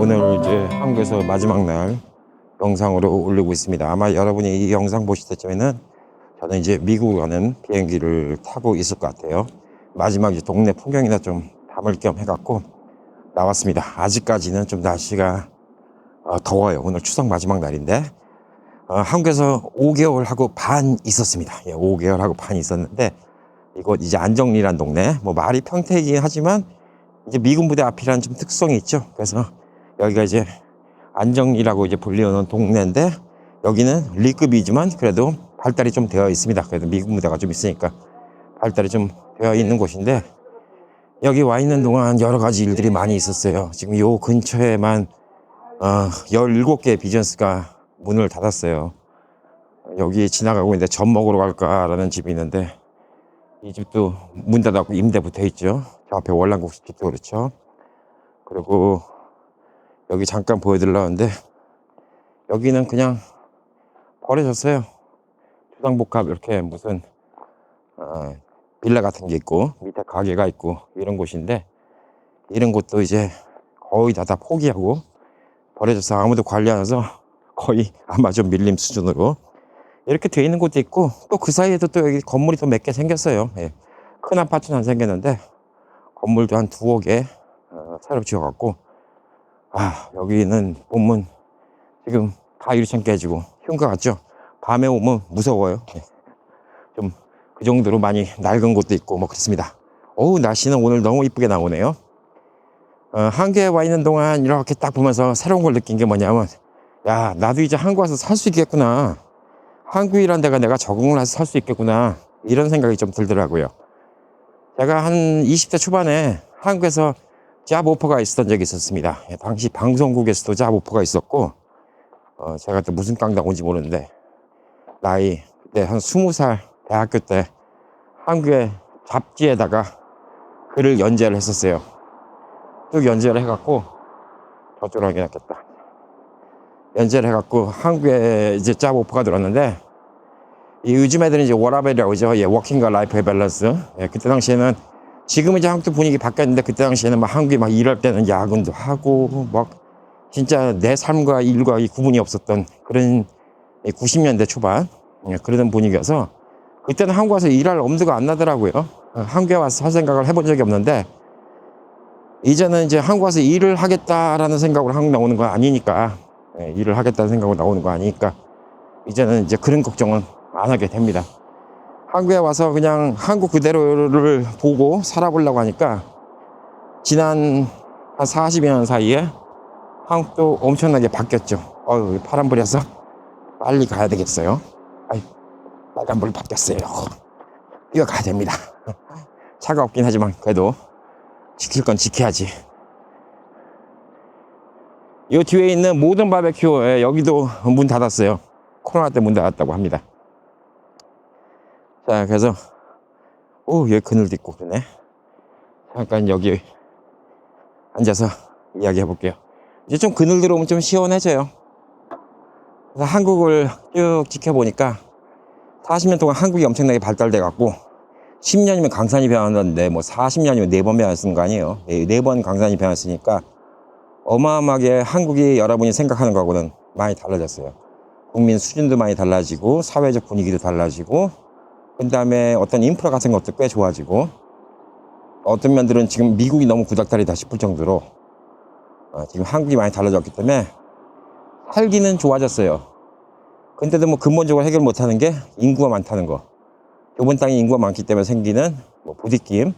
오늘 이제 한국에서 마지막 날 영상으로 올리고 있습니다. 아마 여러분이 이 영상 보실 때쯤에는 저는 이제 미국 가는 비행기를 타고 있을 것 같아요. 마지막 이제 동네 풍경이나 좀 담을 겸 해갖고 나왔습니다. 아직까지는 좀 날씨가 어, 더워요. 오늘 추석 마지막 날인데 어, 한국에서 5개월 하고 반 있었습니다. 예, 5개월 하고 반 있었는데 이곳 이제 안정리란 동네 뭐 말이 평택이긴 하지만 이제 미군 부대 앞이라는 좀 특성이 있죠. 그래서 여기가 이제 안정리라고 이제 불리우는 동네인데 여기는 리급이지만 그래도 발달이 좀 되어 있습니다. 그래도 미군 부대가 좀 있으니까 발달이 좀 되어 있는 곳인데 여기 와 있는 동안 여러 가지 일들이 많이 있었어요. 지금 요 근처에만 어, 17개의 비즈니스가 문을 닫았어요. 여기 지나가고 있는데 젖 먹으러 갈까라는 집이 있는데 이 집도 문 닫았고 임대 붙어 있죠. 저 앞에 월남국수 집도 그렇죠. 그리고 여기 잠깐 보여드리려는데 여기는 그냥 버려졌어요. 주상복합 이렇게 무슨 어, 빌라 같은 게 있고 밑에 가게가 있고 이런 곳인데 이런 곳도 이제 거의 다 다 포기하고 버려져서 아무도 관리 안 해서 거의 아마 좀 밀림 수준으로 이렇게 돼 있는 곳도 있고 또 그 사이에도 또 여기 건물이 또 몇 개 생겼어요. 예. 큰 아파트는 안 생겼는데 건물도 한개 어, 새로 지어갖고 아 여기는 보면 지금 다 유리창 깨지고 흉가 같죠. 밤에 오면 무서워요. 예. 좀그 정도로 많이 낡은 곳도 있고 뭐 그렇습니다. 어우 날씨는 오늘 너무 이쁘게 나오네요. 어, 한국에 와 있는 동안 이렇게 딱 보면서 새로운 걸 느낀 게 뭐냐면 야 나도 이제 한국 와서 살 수 있겠구나. 한국이란 데가 내가 적응을 해서 살 수 있겠구나. 이런 생각이 좀 들더라고요. 제가 한 20대 초반에 한국에서 잡 오퍼가 있었던 적이 있었습니다. 예, 당시 방송국에서도 잡 오퍼가 있었고, 어, 제가 또 무슨 깡 당 온지 모르는데, 나이, 그때 한 20살 대학교 때 한국의 잡지에다가 글을 연재를 했었어요. 쭉 연재를 해갖고, 저쪽으로 확인했겠다. 연재를 해갖고 한국에 이제 잡 오퍼가 들었는데 이 요즘 애들은 이제 워라벨이라고 하죠. 예, 워킹과 라이프의 밸런스. 예, 그때 당시에는 지금은 이제 한국도 분위기 바뀌었는데 그때 당시에는 막 한국이 막 일할 때는 야근도 하고 막 진짜 내 삶과 일과 이 구분이 없었던 그런 90년대 초반 예, 그러던 분위기여서 그때는 한국 와서 일할 엄두가 안 나더라고요. 어, 한국에 와서 살 생각을 해본 적이 없는데 이제는 이제 한국 와서 일을 하겠다라는 생각으로 한국 나오는 건 아니니까 예, 일을 하겠다는 생각으로 나오는 거 아니니까 이제는 이제 그런 걱정은 안 하게 됩니다. 한국에 와서 그냥 한국 그대로를 보고 살아보려고 하니까 지난 한 40여 년 사이에 한국도 엄청나게 바뀌었죠. 어유 파란불이어서 빨리 가야 되겠어요. 아이, 빨간불 바뀌었어요. 이거 가야 됩니다. 차가 없긴 하지만 그래도 지킬 건 지켜야지. 이 뒤에 있는 모든 바베큐 예, 여기도 문 닫았어요. 코로나 때 문 닫았다고 합니다. 자 그래서 오 여기 그늘도 있고 그러네. 잠깐 여기 앉아서 이야기해 볼게요. 이제 좀 그늘 들어오면 좀 시원해져요. 그래서 한국을 쭉 지켜보니까 40년 동안 한국이 엄청나게 발달돼 갖고 10년이면 강산이 변했는데 뭐 40년이면 4번 변했는 거 아니에요. 4번 강산이 변했으니까 어마어마하게 한국이 여러분이 생각하는 거하고는 많이 달라졌어요. 국민 수준도 많이 달라지고 사회적 분위기도 달라지고 그 다음에 어떤 인프라 같은 것도 꽤 좋아지고 어떤 면들은 지금 미국이 너무 구닥다리다 싶을 정도로 어, 지금 한국이 많이 달라졌기 때문에 살기는 좋아졌어요. 근데도 뭐 근본적으로 해결 못하는 게 인구가 많다는 거. 좁은 땅에 인구가 많기 때문에 생기는 뭐 부딪힘,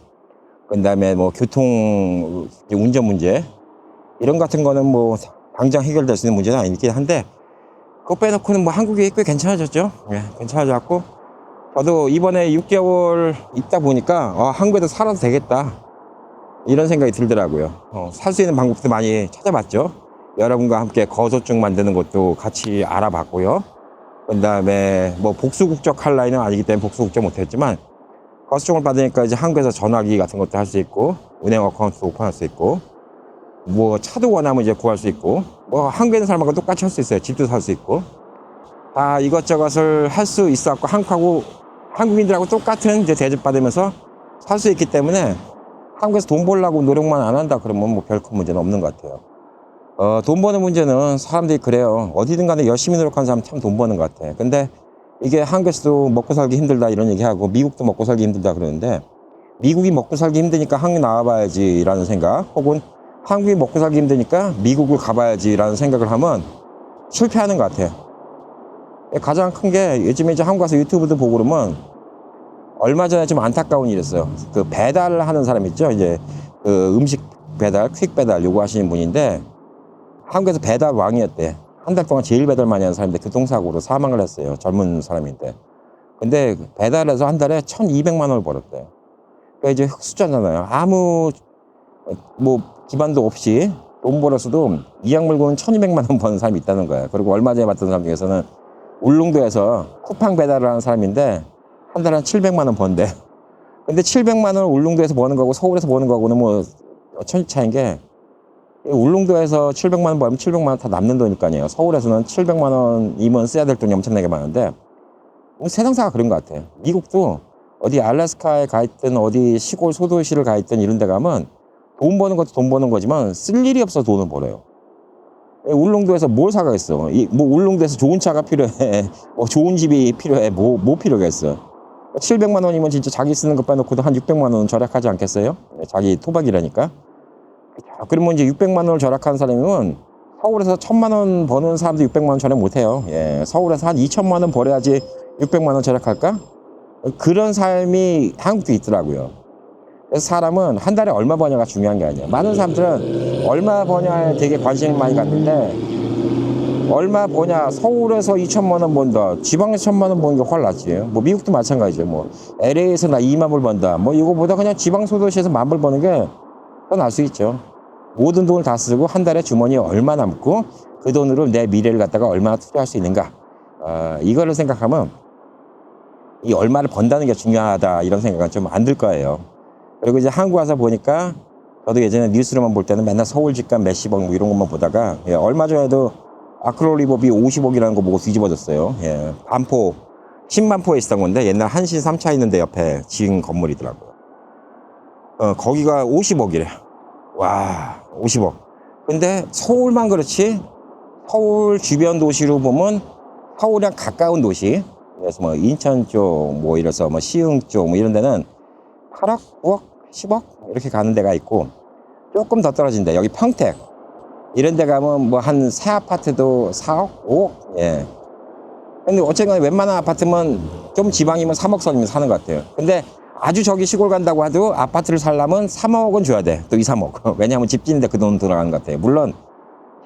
그 다음에 뭐 교통 운전 문제 이런 같은 거는 뭐 당장 해결될 수 있는 문제는 아니긴 한데 그거 빼놓고는 뭐 한국이 꽤 괜찮아졌죠. 예, 괜찮아졌고 저도 이번에 6개월 있다 보니까 아, 한국에도 살아도 되겠다 이런 생각이 들더라고요. 어, 살 수 있는 방법도 많이 찾아봤죠. 여러분과 함께 거소증 만드는 것도 같이 알아봤고요. 그 다음에 뭐 복수국적 할 나이는 아니기 때문에 복수국적 못했지만 거소증을 받으니까 이제 한국에서 전화기 같은 것도 할 수 있고 은행 어카운트도 오픈할 수 있고 뭐 차도 원하면 이제 구할 수 있고 뭐 한국에 있는 사람하고 똑같이 할 수 있어요. 집도 살 수 있고 다 이것저것을 할 수 있어갖고 한국하고 한국인들하고 똑같은 이제 대접받으면서 살 수 있기 때문에 한국에서 돈 벌려고 노력만 안 한다 그러면 뭐 별 큰 문제는 없는 것 같아요. 어, 돈 버는 문제는 사람들이 그래요. 어디든 간에 열심히 노력하는 사람 참 돈 버는 것 같아. 근데 이게 한국에서도 먹고 살기 힘들다 이런 얘기하고 미국도 먹고 살기 힘들다 그러는데 미국이 먹고 살기 힘드니까 한국 나와봐야지라는 생각 혹은 한국이 먹고 살기 힘드니까 미국을 가봐야지라는 생각을 하면 실패하는 것 같아요. 가장 큰 게 요즘에 이제 한국 가서 유튜브도 보고 그러면 얼마 전에 좀 안타까운 일이 있어요. 그 배달을 하는 사람 있죠. 이제 그 음식 배달, 퀵 배달 요구하시는 분인데 한국에서 배달 왕이었대. 한 달 동안 제일 배달 많이 하는 사람인데 교통사고로 사망을 했어요. 젊은 사람인데. 근데 배달해서 한 달에 1200만 원을 벌었대. 그러니까 이제 흑수저잖아요. 아무 뭐 기반도 없이 돈 벌었어도 이약 물고는 1200만 원 버는 사람이 있다는 거야. 그리고 얼마 전에 봤던 사람 중에서는 울릉도에서 쿠팡 배달을 하는 사람인데 한 달에 한 700만 원 번대. 근데 700만 원을 울릉도에서 버는 거고 서울에서 버는 거고는 뭐 천지 차인 게 울릉도에서 700만 원 벌면 700만 원 다 남는 돈이니까요. 서울에서는 700만 원이면 써야 될 돈이 엄청나게 많은데 뭐 세상사가 그런 것 같아요. 미국도 어디 알래스카에 가 있든 어디 시골 소도시를 가 있든 이런 데 가면 돈 버는 것도 돈 버는 거지만 쓸 일이 없어 돈을 벌어요. 울릉도에서 뭘 사가겠어? 이, 뭐 울릉도에서 좋은 차가 필요해, 뭐 좋은 집이 필요해, 뭐, 뭐 필요겠어? 700만 원이면 진짜 자기 쓰는 것 빼놓고도 한 600만 원 절약하지 않겠어요? 자기 토박이라니까. 자, 그러면 이제 600만 원을 절약하는 사람이면 서울에서 1000만 원 버는 사람도 600만 원 절약 못 해요. 예. 서울에서 한 2천만 원 벌어야지 600만 원 절약할까? 그런 삶이 한국도 있더라고요. 사람은 한 달에 얼마 버냐가 중요한 게 아니에요. 많은 사람들은 얼마 버냐에 되게 관심을 많이 갖는데 얼마 버냐 서울에서 2천만 원 번다 지방에서 1천만 원 버는 게 훨 낫지. 뭐 미국도 마찬가지죠. 뭐 LA에서 나 2만 불 번다. 뭐 이거보다 그냥 지방 소도시에서 만 불 버는 게 더 나을 수 있죠. 모든 돈을 다 쓰고 한 달에 주머니에 얼마 남고 그 돈으로 내 미래를 갖다가 얼마나 투자할 수 있는가. 어, 이거를 생각하면 이 얼마를 번다는 게 중요하다 이런 생각은 좀 안 들 거예요 그리고 이제 한국 와서 보니까 저도 예전에 뉴스로만 볼 때는 맨날 서울 집값 몇십억 뭐 이런 것만 보다가 예, 얼마 전에도 아크로리버비 50억이라는 거 보고 뒤집어졌어요. 예, 반포 10만 포에 있었던 건데 옛날 한신 3차 있는데 옆에 지은 건물이더라고요. 어, 거기가 50억이래. 와, 50억. 근데 서울만 그렇지 서울 주변 도시로 보면 서울이랑 가까운 도시 그래서 뭐 인천 쪽 뭐 이래서 뭐 시흥 쪽 뭐 이런 데는 8억, 9억, 10억 이렇게 가는 데가 있고 조금 더 떨어진다. 여기 평택 이런 데 가면 뭐 한 새 아파트도 4억, 5억. 예. 근데 어쨌거나 웬만한 아파트면 좀 지방이면 3억 선이면 사는 것 같아요. 근데 아주 저기 시골 간다고 해도 아파트를 살려면 3억은 줘야 돼. 또 2, 3억. 왜냐하면 집 짓는데 그 돈 들어가는 것 같아요. 물론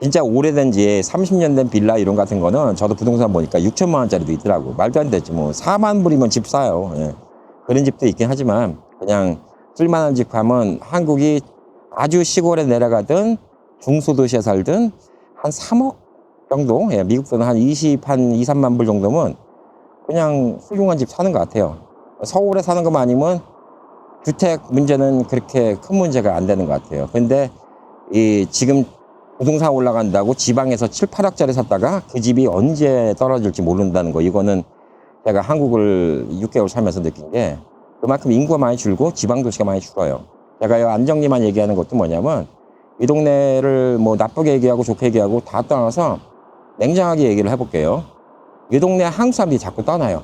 진짜 오래된 지 30년 된 빌라 이런 같은 거는 저도 부동산 보니까 6천만 원짜리도 있더라고. 말도 안 되지 뭐 4만 불이면 집 사요. 예. 그런 집도 있긴 하지만 그냥 쓸만한 집 가면 한국이 아주 시골에 내려가든 중소도시에 살든 한 3억 정도, 예, 미국 돈은 한 20, 한 2, 3만 불 정도면 그냥 훌륭한 집 사는 것 같아요. 서울에 사는 것만 아니면 주택 문제는 그렇게 큰 문제가 안 되는 것 같아요. 근데 이 지금 부동산 올라간다고 지방에서 7, 8억짜리 샀다가 그 집이 언제 떨어질지 모른다는 거. 이거는 제가 한국을 6개월 살면서 느낀 게 그만큼 인구가 많이 줄고 지방 도시가 많이 줄어요. 제가 이 안정리만 얘기하는 것도 뭐냐면 이 동네를 뭐 나쁘게 얘기하고 좋게 얘기하고 다 떠나서 냉정하게 얘기를 해볼게요. 이 동네 한국 사람들이 자꾸 떠나요.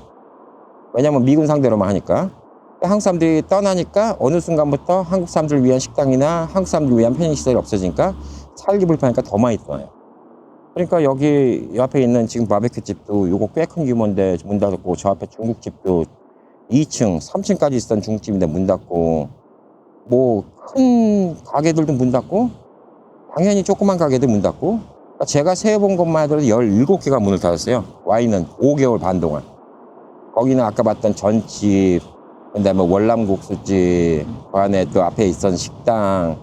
왜냐면 미군 상대로만 하니까. 한국 사람들이 떠나니까 어느 순간부터 한국 사람들을 위한 식당이나 한국 사람들을 위한 편의시설이 없어지니까 살기 불편하니까 더 많이 떠나요. 그러니까 여기 옆에 있는 지금 바베큐 집도 요거 꽤 큰 규모인데 문 닫았고 저 앞에 중국 집도 2층, 3층까지 있었던 중국집인데 문 닫고 뭐 큰 가게들도 문 닫고 당연히 조그만 가게들 문 닫고 그러니까 제가 세어본 것만 해도 17개가 문을 닫았어요. 와인은 5개월 반 동안. 거기는 아까 봤던 전집, 그다음에 월남국수집, 그 안에 또 앞에 있던 식당,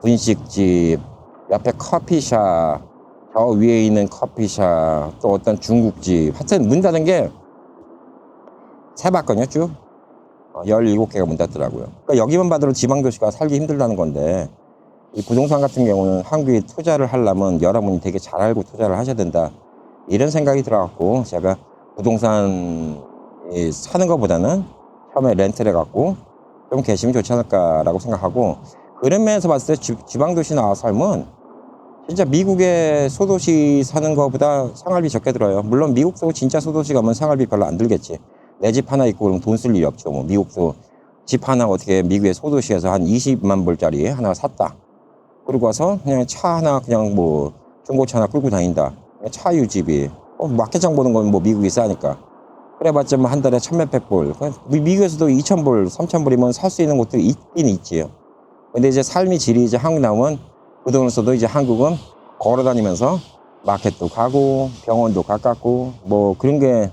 분식집, 옆에 커피숍, 저 위에 있는 커피숍, 또 어떤 중국집. 하여튼 문 닫은 게 세 봤거든요, 쭉. 어, 17개가 문 닫더라고요. 그러니까 여기만 봐도 지방도시가 살기 힘들다는 건데, 이 부동산 같은 경우는 한국에 투자를 하려면 여러분이 되게 잘 알고 투자를 하셔야 된다. 이런 생각이 들어갖고, 제가 부동산 이 사는 것보다는 처음에 렌트를 해갖고 좀 계시면 좋지 않을까라고 생각하고, 그런 면에서 봤을 때 지, 지방도시 나와 살면 진짜 미국의 소도시 사는 것보다 생활비 적게 들어요. 물론 미국도 진짜 소도시 가면 생활비 별로 안 들겠지. 내 집 하나 있고 그럼 돈 쓸 일이 없죠. 뭐 미국도 집 하나 어떻게 미국의 소도시에서 한 20만 불짜리 하나 샀다. 그리고 와서 그냥 차 하나 그냥 뭐 중고차 하나 끌고 다닌다. 차 유지비. 어, 마켓장 보는 건 뭐 미국이 싸니까. 그래봤자 뭐 한 달에 천몇백 불. 미국에서도 2천 불, 3천 불이면 살 수 있는 곳도 있긴 있지요. 근데 이제 삶의 질이 이제 한국 나오면 그 돈을 써도 이제 한국은 걸어 다니면서 마켓도 가고 병원도 가깝고 뭐 그런 게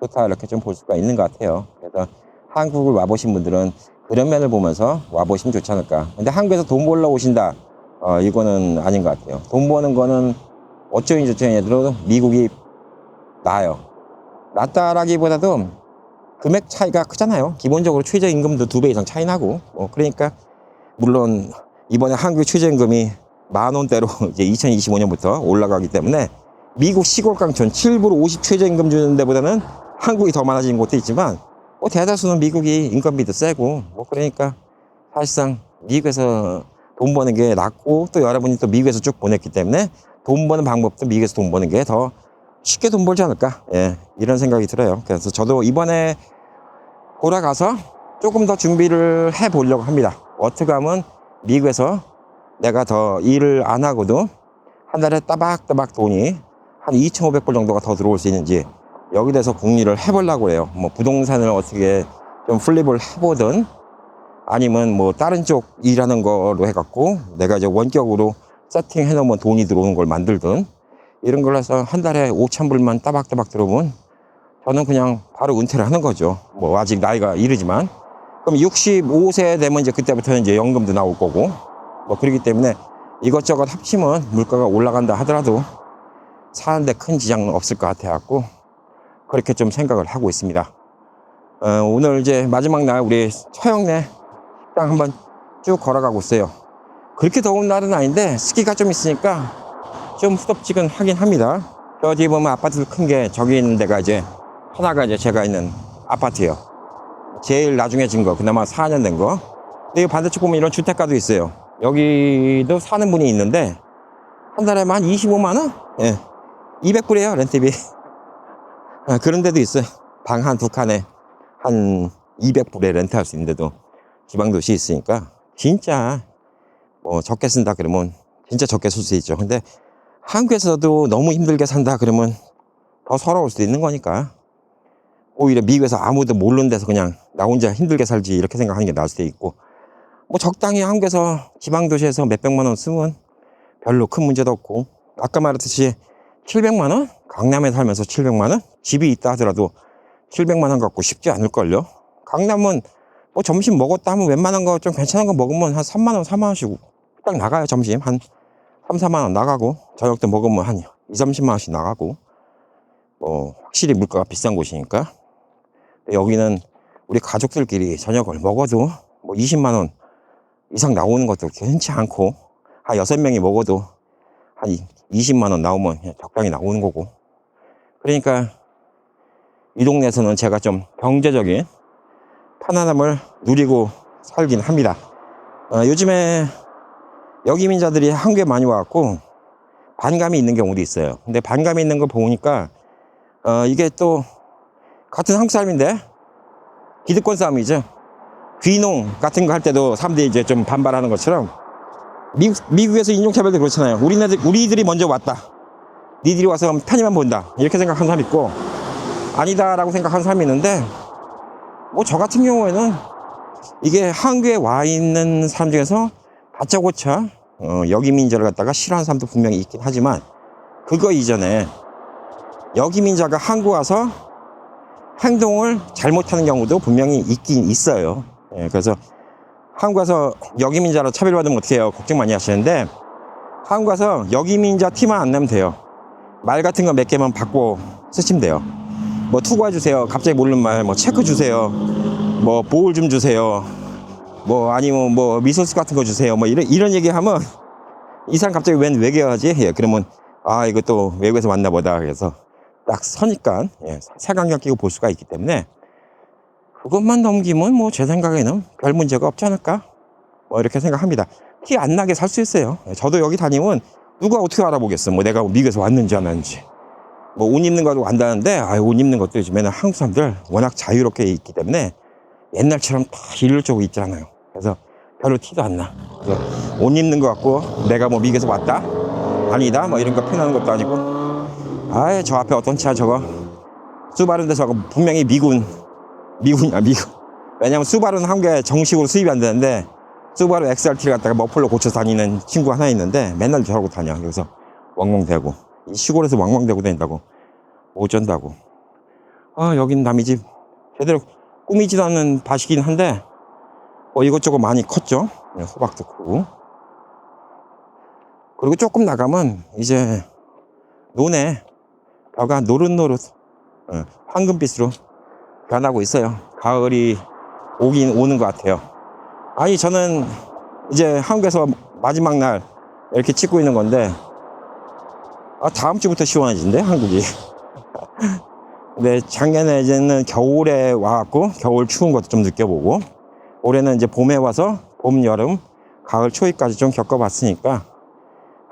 좋다 이렇게 좀 볼 수가 있는 것 같아요. 그래서 한국을 와보신 분들은 그런 면을 보면서 와보시면 좋지 않을까. 근데 한국에서 돈 벌러 오신다. 어, 이거는 아닌 것 같아요. 돈 버는 거는 어쩌니 저쩌니 해도 미국이 나아요. 낫다라기보다도 금액 차이가 크잖아요. 기본적으로 최저임금도 두 배 이상 차이 나고. 어, 그러니까 물론 이번에 한국 최저임금이 만 원대로 이제 2025년부터 올라가기 때문에 미국 시골 강촌 7불 50 최저임금 주는 데보다는 한국이 더 많아진 곳도 있지만 뭐 대다수는 미국이 인건비도 세고 뭐 그러니까 사실상 미국에서 돈 버는 게 낫고 또 여러분이 또 미국에서 쭉 보냈기 때문에 돈 버는 방법도 미국에서 돈 버는 게 더 쉽게 돈 벌지 않을까? 예 이런 생각이 들어요. 그래서 저도 이번에 돌아가서 조금 더 준비를 해 보려고 합니다. 어떻게 하면 미국에서 내가 더 일을 안 하고도 한 달에 따박따박 돈이 한 2,500불 정도가 더 들어올 수 있는지 여기 대해서 궁리를 해보려고 해요. 뭐 부동산을 어떻게 좀 플립을 해보든 아니면 뭐 다른 쪽 일하는 거로 해갖고 내가 이제 원격으로 세팅해 놓으면 돈이 들어오는 걸 만들든 이런 걸 해서 한 달에 5,000불만 따박따박 들어오면 저는 그냥 바로 은퇴를 하는 거죠. 뭐 아직 나이가 이르지만 그럼 65세 되면 이제 그때부터 이제 연금도 나올 거고 뭐 그렇기 때문에 이것저것 합치면 물가가 올라간다 하더라도 사는데 큰 지장은 없을 것 같아 갖고 그렇게 좀 생각을 하고 있습니다. 어, 오늘 이제 마지막 날 우리 처형네 식당 한번 쭉 걸어가고 있어요. 그렇게 더운 날은 아닌데 습기가 좀 있으니까 좀 후덥지근 하긴 합니다. 저 뒤에 보면 아파트 큰 게 저기 있는 데가 이제 하나가 이제 제가 있는 아파트예요. 제일 나중에 진 거, 그나마 4년 된 거. 근데 이 반대쪽 보면 이런 주택가도 있어요. 여기도 사는 분이 있는데 한 달에 만 25만 원? 예. 200불이에요, 렌트비. 아, 그런 데도 있어요. 방 한 두 칸에 한 200불에 렌트할 수 있는데도 지방 도시 있으니까 진짜 뭐 적게 쓴다 그러면 진짜 적게 쓸 수 있죠. 근데 한국에서도 너무 힘들게 산다 그러면 더 서러울 수도 있는 거니까 오히려 미국에서 아무도 모르는 데서 그냥 나 혼자 힘들게 살지 이렇게 생각하는 게 나을 수도 있고 뭐 적당히 한국에서 지방 도시에서 몇백만 원 쓰면 별로 큰 문제도 없고 아까 말했듯이 700만 원? 강남에 살면서 700만 원? 집이 있다 하더라도 700만 원 갖고 쉽지 않을걸요? 강남은 뭐 점심 먹었다 하면 웬만한 거 좀 괜찮은 거 먹으면 한 3만 원, 4만 원씩 딱 나가요, 점심. 한 3, 4만 원 나가고 저녁 때 먹으면 한 2, 30만 원씩 나가고 뭐 확실히 물가가 비싼 곳이니까 여기는 우리 가족들끼리 저녁을 먹어도 뭐 20만 원 이상 나오는 것도 괜찮지 않고 한 여섯 명이 먹어도 한 20만 원 나오면 그냥 적당히 나오는 거고. 그러니까 이 동네에서는 제가 좀 경제적인 편안함을 누리고 살긴 합니다. 어, 요즘에 여기민자들이 한국에 많이 와갖고 반감이 있는 경우도 있어요. 근데 반감이 있는 거 보니까 어, 이게 또 같은 한국 사람인데 기득권 싸움이죠. 귀농 같은 거 할 때도 사람들이 이제 좀 반발하는 것처럼 미국, 미국에서 인종차별도 그렇잖아요. 우리네들, 우리들이 먼저 왔다. 니들이 와서 편의만 본다. 이렇게 생각하는 사람 있고, 아니다라고 생각하는 사람이 있는데, 뭐 저 같은 경우에는 이게 한국에 와 있는 사람 중에서 다짜고짜 어, 여기민자를 갖다가 싫어하는 사람도 분명히 있긴 하지만, 그거 이전에 여기민자가 한국 와서 행동을 잘못하는 경우도 분명히 있긴 있어요. 예, 그래서 한국 가서 여기민자로 차별받으면 어떻게 해요? 걱정 많이 하시는데 한국 가서 여기민자 티만 안 내면 돼요. 말 같은 거 몇 개만 바꿔 쓰시면 돼요. 뭐 투구해 주세요. 갑자기 모르는 말, 뭐 체크 주세요. 뭐 보울 좀 주세요. 뭐 아니면 뭐 미소스 같은 거 주세요. 뭐 이런 이런 얘기 하면 이 사람 갑자기 웬 외계어지? 예, 그러면 아 이거 또 외국에서 왔나 보다. 그래서 딱 서니까 예, 색안경 끼고 볼 수가 있기 때문에 그것만 넘기면 뭐 제 생각에는 별 문제가 없지 않을까? 뭐 이렇게 생각합니다. 티 안 나게 살 수 있어요. 예, 저도 여기 다니면 누가 어떻게 알아보겠어? 뭐 내가 미국에서 왔는지 안 왔는지. 뭐 옷 입는 것도 안다는데 아, 옷 입는 것도 요즘에는 한국 사람들 워낙 자유롭게 있기 때문에 옛날처럼 다 일률적으로 있지 않아요. 그래서 별로 티도 안 나. 그래서 옷 입는 것 같고 내가 뭐 미국에서 왔다? 아니다? 뭐 이런 거 표현하는 것도 아니고 아예 저 앞에 어떤 차 저거 수바루인데 저거 분명히 미군 미군이야 미군. 왜냐면 수바루는 한국에 정식으로 수입이 안 되는데 수바루 XRT를 갖다가 머플러 고쳐 다니는 친구 하나 있는데 맨날 저러고 다녀. 그래서 왕왕대고. 이 시골에서 왕왕대고 다닌다고. 어쩐다고. 아 여긴 남의 집. 제대로 꾸미지도 않는 밭이긴 한데 뭐 이것저것 많이 컸죠. 네, 호박도 크고. 그리고 조금 나가면 이제 논에 벼가 노릇노릇 어, 황금빛으로 변하고 있어요. 가을이 오긴 오는 것 같아요. 아니 저는 이제 한국에서 마지막 날 이렇게 찍고 있는 건데 아, 다음 주부터 시원해진대 한국이. 근데 작년에 이제는 겨울에 와갖고 겨울 추운 것도 좀 느껴보고 올해는 이제 봄에 와서 봄, 여름, 가을, 초까지 좀 겪어봤으니까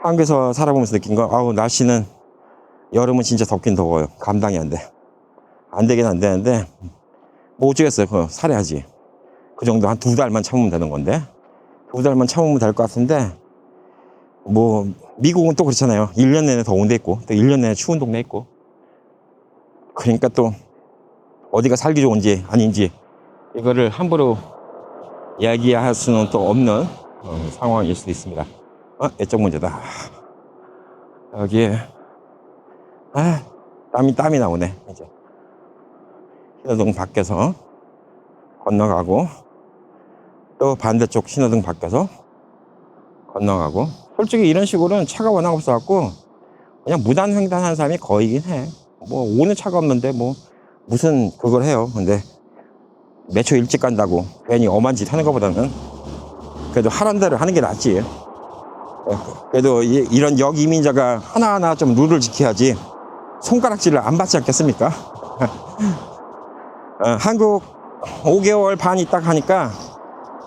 한국에서 살아보면서 느낀 거 아우 날씨는 여름은 진짜 덥긴 더워요. 감당이 안 돼. 안 되긴 안 되는데 뭐 어쩌겠어요. 그거 살아야지. 그 정도 한 두 달만 참으면 되는 건데 두 달만 참으면 될 것 같은데 뭐 미국은 또 그렇잖아요. 1년 내내 더운 데 있고 또 1년 내내 추운 동네 있고 그러니까 또 어디가 살기 좋은지 아닌지 이거를 함부로 이야기할 수는 또 없는 어, 상황일 수도 있습니다. 어, 애적 문제다. 여기에 아 땀이 땀이 나오네 이제 신호등 밖에서 건너가고 또 반대쪽 신호등 밖에서 건너가고 솔직히 이런 식으로는 차가 워낙 없어갖고 그냥 무단 횡단하는 사람이 거의긴 해. 뭐 오는 차가 없는데 뭐 무슨 그걸 해요. 근데 몇 초 일찍 간다고 괜히 엄한 짓 하는 것보다는 그래도 하란 대로 하는 게 낫지. 그래도 이- 이런 역이민자가 하나하나 좀 룰을 지켜야지 손가락질을 안 받지 않겠습니까? 어, 한국 5개월 반 있다 가니까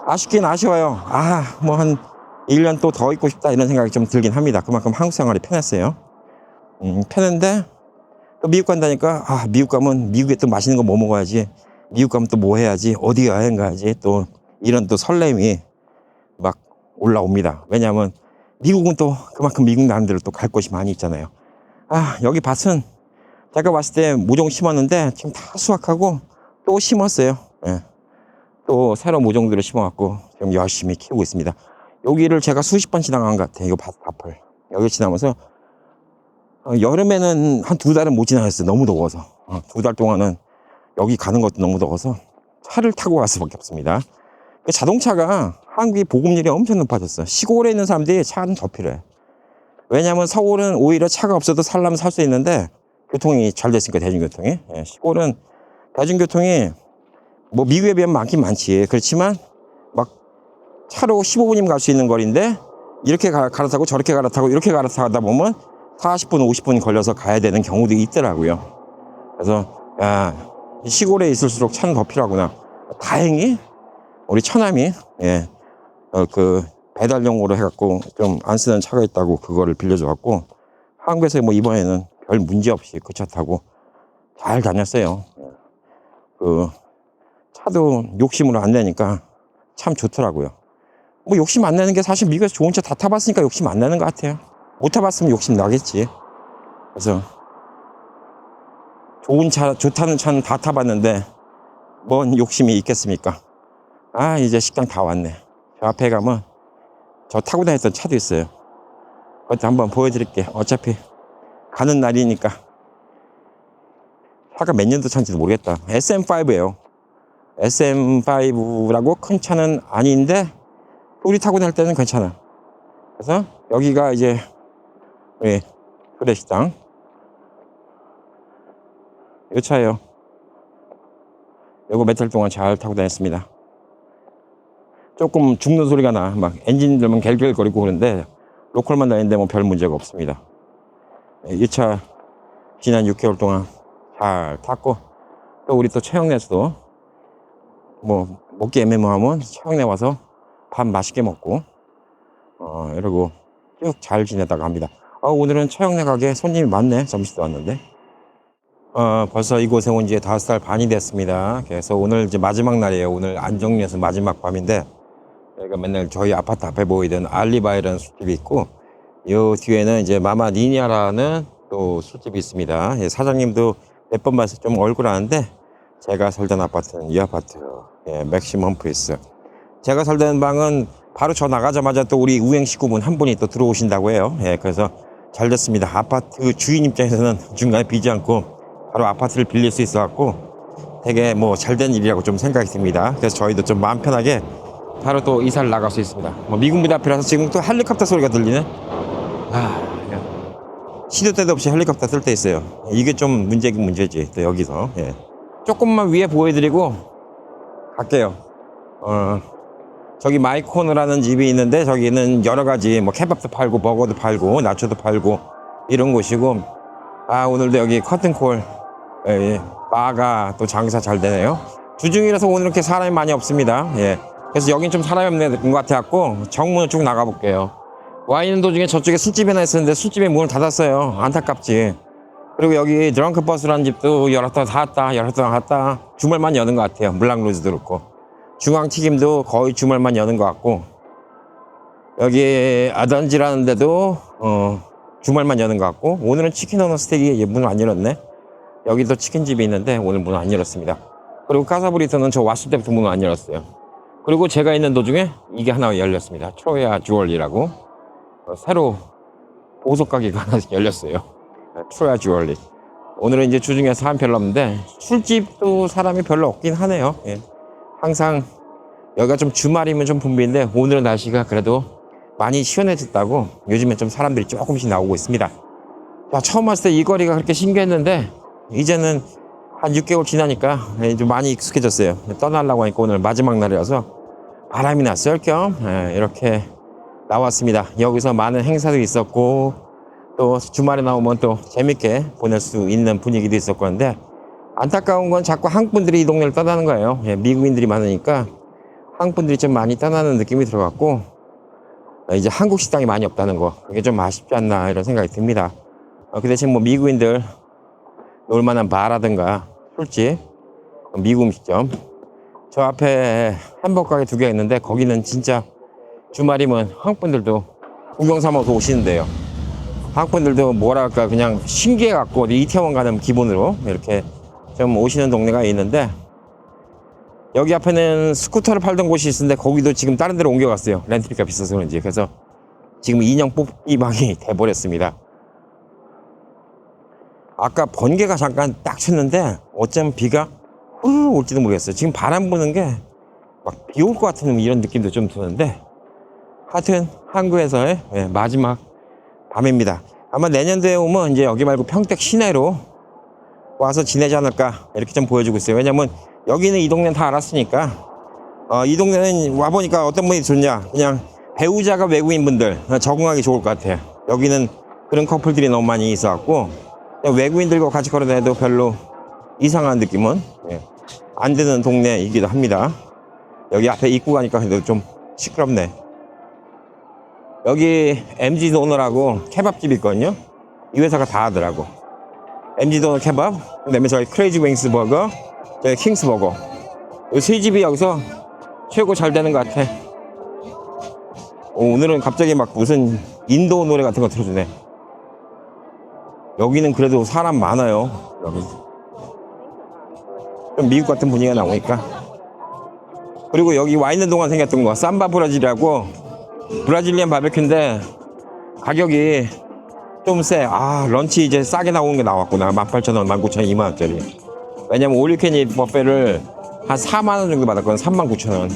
아쉽긴 아쉬워요. 아, 뭐 한 1년 또 더 있고 싶다 이런 생각이 좀 들긴 합니다. 그만큼 한국 생활이 편했어요. 음, 편한데 또 미국 간다니까 아, 미국 가면 미국에 또 맛있는 거 뭐 먹어야지. 미국 가면 또 뭐 해야지. 어디 여행 가야지. 또 이런 또 설렘이 막 올라옵니다. 왜냐하면 미국은 또 그만큼 미국 나름대로 또 갈 곳이 많이 있잖아요. 아, 여기 밭은 제가 봤을 때 모종 심었는데 지금 다 수확하고 또 심었어요. 예. 또 새로 모종들을 심어갖고 지금 열심히 키우고 있습니다. 여기를 제가 수십 번 지나간 것 같아요. 이거 밭, 밭을. 여기 지나면서 어, 여름에는 한 두 달은 못 지나갔어요. 너무 더워서. 어, 두달 동안은 여기 가는 것도 너무 더워서 차를 타고 갈 수밖에 없습니다. 그 자동차가 한국이 보급률이 엄청 높아졌어요. 시골에 있는 사람들이 차는 더 필요해. 왜냐하면 서울은 오히려 차가 없어도 살려면 살 수 있는데 교통이 잘 됐으니까 대중교통이 예, 시골은 대중교통이 뭐 미국에 비하면 많긴 많지. 그렇지만 막 차로 15분이면 갈 수 있는 거리인데 이렇게 가, 갈아타고 저렇게 갈아타고 이렇게 갈아타다 보면 40분 50분 걸려서 가야 되는 경우도 있더라고요. 그래서 야 시골에 있을수록 차는 더 필요하구나. 다행히 우리 처남이 예, 어, 그 배달용으로 해갖고 좀 안 쓰는 차가 있다고 그거를 빌려줘갖고 한국에서 뭐 이번에는 별 문제 없이 그 차 타고 잘 다녔어요. 그 차도 욕심으로 안 내니까 참 좋더라고요. 뭐 욕심 안 내는 게 사실 미국에서 좋은 차 다 타봤으니까 욕심 안 내는 것 같아요. 못 타봤으면 욕심 나겠지. 그래서 좋은 차, 좋다는 차는 다 타봤는데 뭔 욕심이 있겠습니까? 아 이제 식당 다 왔네. 저 앞에 가면 저 타고 다녔던 차도 있어요. 그것도 한번 보여드릴게. 어차피 가는 날이니까. 차가 몇 년도 차인지도 모르겠다. SM5예요. SM5라고 큰 차는 아닌데 우리 타고 다닐 때는 괜찮아. 그래서 여기가 이제 우리 소래식당. 이 차예요. 요거 며칠 동안 잘 타고 다녔습니다. 조금 죽는 소리가 나. 막 엔진 들면 갤갤거리고 그러는데 로컬만 다니는데 뭐 별 문제가 없습니다. 이 차 지난 6개월 동안 잘 탔고 또 우리 또 최영래에서도 뭐 먹기 애매모하면 최영래 와서 밥 맛있게 먹고 어 이러고 쭉 잘 지내다가 합니다. 아, 오늘은 처형내 가게 손님이 많네. 점심도 왔는데. 어, 벌써 이곳에 온 지 다섯 달 반이 됐습니다. 그래서 오늘 이제 마지막 날이에요. 오늘 안정리에서 마지막 밤인데, 여기가 맨날 저희 아파트 앞에 보이던 알리바이라는 술집이 있고, 요 뒤에는 이제 마마 니냐라는 또 술집이 있습니다. 예, 사장님도 몇 번 봐서 좀 얼굴 아는데, 제가 살던 아파트는 이 아파트, 예, 맥시멈 프리스. 제가 살던 방은 바로 저 나가자마자 또 우리 우행 식구분 한 분이 또 들어오신다고 해요. 예, 그래서 잘 됐습니다. 아파트 주인 입장에서는 중간에 비지 않고 바로 아파트를 빌릴 수 있어 갖고 되게 뭐 잘 된 일이라고 좀 생각이 듭니다. 그래서 저희도 좀 마음 편하게 바로 또 이사를 나갈 수 있습니다. 뭐 미군 부대 앞이라서 지금 또 헬리콥터 소리가 들리네. 아, 야. 시도 때도 없이 헬리콥터 뜰때 있어요. 이게 좀 문제긴 문제지. 또 여기서 예. 조금만 위에 보여드리고 갈게요. 어, 저기 마이코너라는 집이 있는데 저기는 여러 가지 뭐 케밥도 팔고 버거도 팔고 나초도 팔고 이런 곳이고 아 오늘도 여기 커튼콜 예, 예, 바가 또 장사 잘 되네요. 주중이라서 오늘 이렇게 사람이 많이 없습니다. 예. 그래서 여긴 좀 사람이 없는 것 같아갖고 정문을 쭉 나가 볼게요. 와 있는 도중에 저쪽에 술집이 하나 있었는데 술집에 문을 닫았어요. 안타깝지. 그리고 여기 드렁크 버스라는 집도 열었다 닫았다 열었다 닫았다 주말만 여는 것 같아요. 물랑루즈도 그렇고 중앙 튀김도 거의 주말만 여는 것 같고 여기 아던지라는 데도 어, 주말만 여는 것 같고 오늘은 치킨 어너 스테이크 문을 안 열었네. 여기도 치킨집이 있는데 오늘 문을 안 열었습니다. 그리고 카사브리터는 저 왔을 때부터 문을 안 열었어요. 그리고 제가 있는 도중에 이게 하나 열렸습니다. 트로야 주얼리라고 어, 새로 보석 가게가 하나 열렸어요. 트로야 주얼리. 오늘은 이제 주중에 사람 별로 없는데 술집도 사람이 별로 없긴 하네요. 예. 항상 여기가 좀 주말이면 좀 붐비인데 오늘은 날씨가 그래도 많이 시원해졌다고 요즘에 좀 사람들이 조금씩 나오고 있습니다. 자, 처음 왔을 때 이 거리가 그렇게 신기했는데 이제는 한 6개월 지나니까 예, 좀 많이 익숙해졌어요. 떠나려고 하니까 오늘 마지막 날이라서 바람이나 쏠겸 예, 이렇게 나왔습니다. 여기서 많은 행사도 있었고 또 주말에 나오면 또 재밌게 보낼 수 있는 분위기도 있었고 한데 안타까운 건 자꾸 한국 분들이 이 동네를 떠나는 거예요. 예, 미국인들이 많으니까 한국 분들이 좀 많이 떠나는 느낌이 들어갔고 어, 이제 한국 식당이 많이 없다는 거 그게 좀 아쉽지 않나 이런 생각이 듭니다. 어, 그 대신 뭐 미국인들 놀만한 바라든가 술집 미국 음식점 저 앞에 햄버거 가게 두 개 있는데 거기는 진짜 주말이면 한국 분들도 구경 삼아서 오시는데요. 한국 분들도 뭐랄까 그냥 신기해 갖고 이태원 가는 기분으로 이렇게 좀 오시는 동네가 있는데 여기 앞에는 스쿠터를 팔던 곳이 있는데 거기도 지금 다른 데로 옮겨갔어요. 렌트비가 비싸서 그런지. 그래서 지금 인형 뽑기 방이 돼버렸습니다. 아까 번개가 잠깐 딱 쳤는데 어쩜 비가 후루룩 올지도 모르겠어요. 지금 바람 부는 게 막 비 올 것 같은 이런 느낌도 좀 드는데 하여튼 한국에서의 예, 마지막 밤입니다. 아마 내년도에 오면 이제 여기 말고 평택 시내로 와서 지내지 않을까 이렇게 좀 보여주고 있어요. 왜냐면 여기는 이 동네는 다 알았으니까 어, 이 동네는 와 보니까 어떤 분이 좋냐 그냥 배우자가 외국인 분들 적응하기 좋을 것 같아요. 여기는 그런 커플들이 너무 많이 있어갖고 외국인들과 같이 걸어다녀도 별로 이상한 느낌은 예, 안 드는 동네이기도 합니다. 여기 앞에 입구 가니까 그래도 좀 시끄럽네. 여기 MG 도너라고 케밥집 있거든요. 이 회사가 다 하더라고. MG 도너 케밥, 그다음에 저희 크레이지 윙스 버거, 저희 킹스 버거. 이 세 집이 여기서 최고 잘 되는 것 같아. 어, 오늘은 갑자기 막 무슨 인도 노래 같은 거 틀어주네. 여기는 그래도 사람 많아요. 여기. 좀 미국 같은 분위기가 나오니까. 그리고 여기 와 있는 동안 생겼던 거 삼바 브라질이라고 브라질리안 바베큐인데 가격이 좀 세. 아 런치 이제 싸게 나오는 게 나왔구나. 18,000원, 19,000원, 2만원짜리. 왜냐면 올리캔이 버페를 한 4만원 정도 받았거든. 39,000원.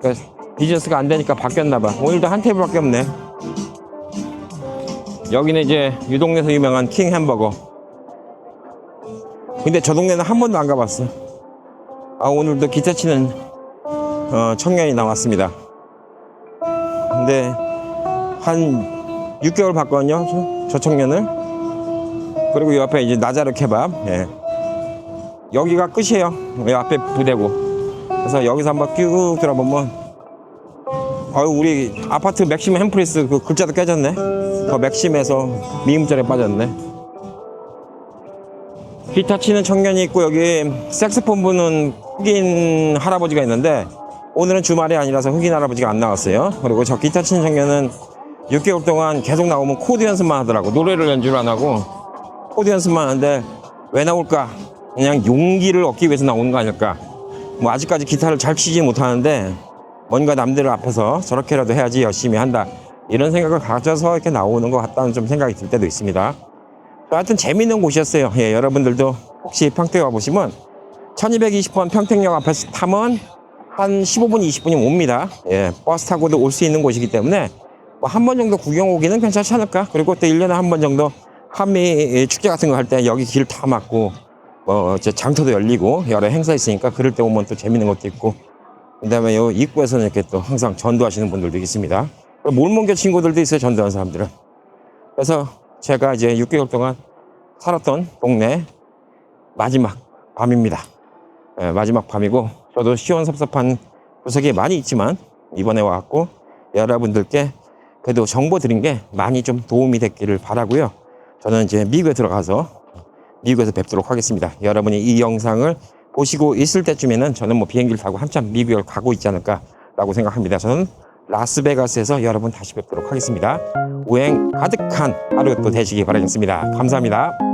그러니까 비즈니스가 안 되니까 바뀌었나 봐. 오늘도 한 테이블밖에 없네. 여기는 이제 이 동네에서 유명한 킹 햄버거. 근데 저 동네는 한 번도 안 가봤어. 아 오늘도 기타 치는 어, 청년이 나왔습니다. 근데 한 6개월 봤거든요. 저, 저 청년을. 그리고 이 옆에 이제 나자르 케밥. 예. 여기가 끝이에요. 이 앞에 부대고. 그래서 여기서 한번 쭉 들어보면 아유 우리 아파트 맥심 햄프리스 그 글자도 깨졌네. 더 맥심에서 미음절에 빠졌네. 기타 치는 청년이 있고 여기 색스폰 부는 흑인 할아버지가 있는데 오늘은 주말이 아니라서 흑인 할아버지가 안 나왔어요. 그리고 저 기타 치는 청년은 6개월 동안 계속 나오면 코드 연습만 하더라고. 노래를 연주를 안 하고 코드 연습만 하는데 왜 나올까? 그냥 용기를 얻기 위해서 나오는 거 아닐까? 뭐 아직까지 기타를 잘 치지 못하는데 뭔가 남들 앞에서 저렇게라도 해야지 열심히 한다. 이런 생각을 가져서 이렇게 나오는 것 같다는 좀 생각이 들 때도 있습니다. 하여튼 재밌는 곳이었어요. 예, 여러분들도 혹시 평택 와보시면 1220번 평택역 앞에서 타면 한 15분, 20분이면 옵니다. 예, 버스 타고도 올 수 있는 곳이기 때문에 뭐 한번 정도 구경 오기는 괜찮지 않을까? 그리고 또 1년에 한 번 정도 한미 축제 같은 거 할 때 여기 길 다 막고 뭐 장터도 열리고 여러 행사 있으니까 그럴 때 오면 또 재밌는 것도 있고 그다음에 요 입구에서는 이렇게 또 항상 전도하시는 분들도 있습니다. 몰몬교 친구들도 있어요. 전도하는 사람들은. 그래서 제가 이제 6개월 동안 살았던 동네 마지막 밤입니다. 예, 마지막 밤이고 저도 시원섭섭한 구석이 많이 있지만 이번에 와갖고 여러분들께 그래도 정보 드린 게 많이 좀 도움이 됐기를 바라고요. 저는 이제 미국에 들어가서 미국에서 뵙도록 하겠습니다. 여러분이 이 영상을 보시고 있을 때쯤에는 저는 뭐 비행기를 타고 한참 미국에 가고 있지 않을까라고 생각합니다. 저는 라스베가스에서 여러분 다시 뵙도록 하겠습니다. 우행 가득한 하루 또 되시기 바라겠습니다. 감사합니다.